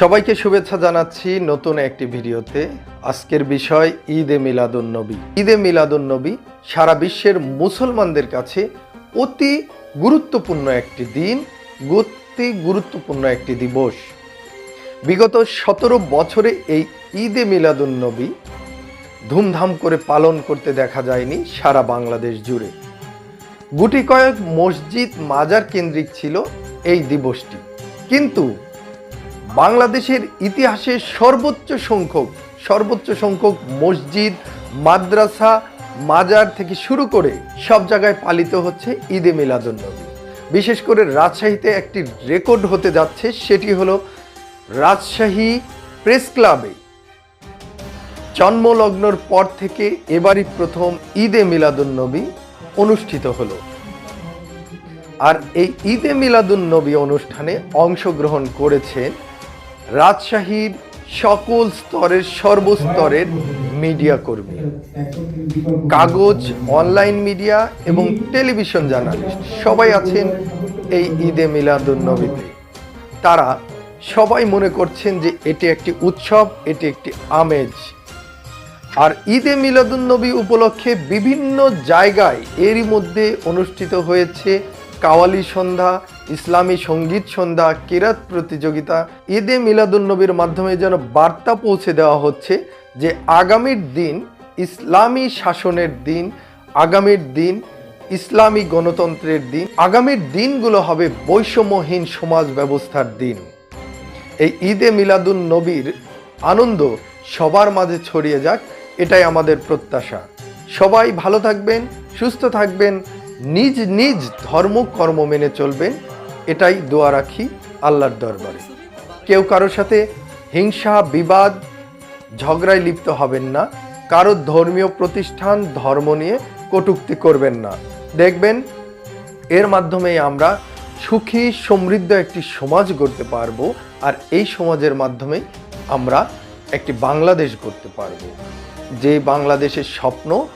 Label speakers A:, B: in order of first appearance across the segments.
A: সবাইকে শুভেচ্ছা জানাচ্ছি নতুন একটি ভিডিওতে। আজকের বিষয় ঈদে মিলাদুন নবী ঈদে মিলাদুন নবী সারা বিশ্বের মুসলমানদের কাছে অতি গুরুত্বপূর্ণ একটি দিন, অতি গুরুত্বপূর্ণ একটি দিবস। বিগত সতেরো বছরে এই ঈদে মিলাদুন নবী ধুমধাম করে পালন করতে দেখা যায়নি সারা বাংলাদেশ জুড়ে। গুটি কয়েক মসজিদ মাজার কেন্দ্রিক ছিল এই দিবসটি। কিন্তু বাংলাদেশের ইতিহাসে সর্বোচ্চ সংখ্যক সর্বোচ্চ সংখ্যক মসজিদ, মাদ্রাসা, মাজার থেকে শুরু করে সব জায়গায় পালিত হচ্ছে ঈদে মিলাদুন্নবী বিশেষ করে রাজশাহীতে একটি রেকর্ড হতে যাচ্ছে, সেটি হলো রাজশাহী প্রেস ক্লাবে। জন্মলগ্নর পর থেকে এবারই প্রথম ঈদে মিলাদুন্নবী অনুষ্ঠিত হলো। আর এই ঈদে মিলাদুন নবী অনুষ্ঠানে অংশগ্রহণ করেছেন রাজশাহীর সকল স্তরের সর্বস্তরের মিডিয়া কর্মী। কাগজ, অনলাইন মিডিয়া এবং টেলিভিশন জার্নালিস্ট সবাই আছেন এই ঈদে মিলাদুন নবীতে তারা সবাই মনে করছেন যে এটি একটি উৎসব, এটি একটি আমেজ। আর ঈদে মিলাদুন্নবী উপলক্ষে বিভিন্ন জায়গায় এরই মধ্যে অনুষ্ঠিত হয়েছে কাওয়ালি সন্ধ্যা, ইসলামী সংগীত সন্ধ্যা, কেরাত প্রতিযোগিতা, ঈদে মিলাদুন্নবীর মাধ্যমে যেন বার্তা পৌঁছে দেওয়া হচ্ছে যে আগামীর দিন ইসলামী শাসনের দিন, আগামীর দিন ইসলামী গণতন্ত্রের দিন, আগামীর দিনগুলো হবে বৈষম্যহীন সমাজ ব্যবস্থার দিন। এই ঈদে মিলাদুন নবীর আনন্দ সবার মাঝে ছড়িয়ে যাক, এটাই আমাদের প্রত্যাশা। সবাই ভালো থাকবেন, সুস্থ থাকবেন নিজ নিজ ধর্ম, কর্ম মেনে চলবেন এটাই দোয়া রাখি আল্লাহর দরবারে। কেউ কারোর সাথে হিংসা, বিবাদ, ঝগড়ায় লিপ্ত হবেন না। কারও ধর্মীয় প্রতিষ্ঠান, ধর্ম নিয়ে কটূক্তি করবেন না। দেখবেন, এর মাধ্যমেই আমরা সুখী, সমৃদ্ধ একটি সমাজ গড়তে পারব আর এই সমাজের মাধ্যমে আমরা একটি বাংলাদেশ গড়তে পারব। যে বাংলাদেশের স্বপ্ন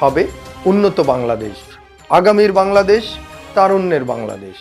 A: হবে উন্নত বাংলাদেশ। আগামীর বাংলাদেশ তারুণ্যের বাংলাদেশ।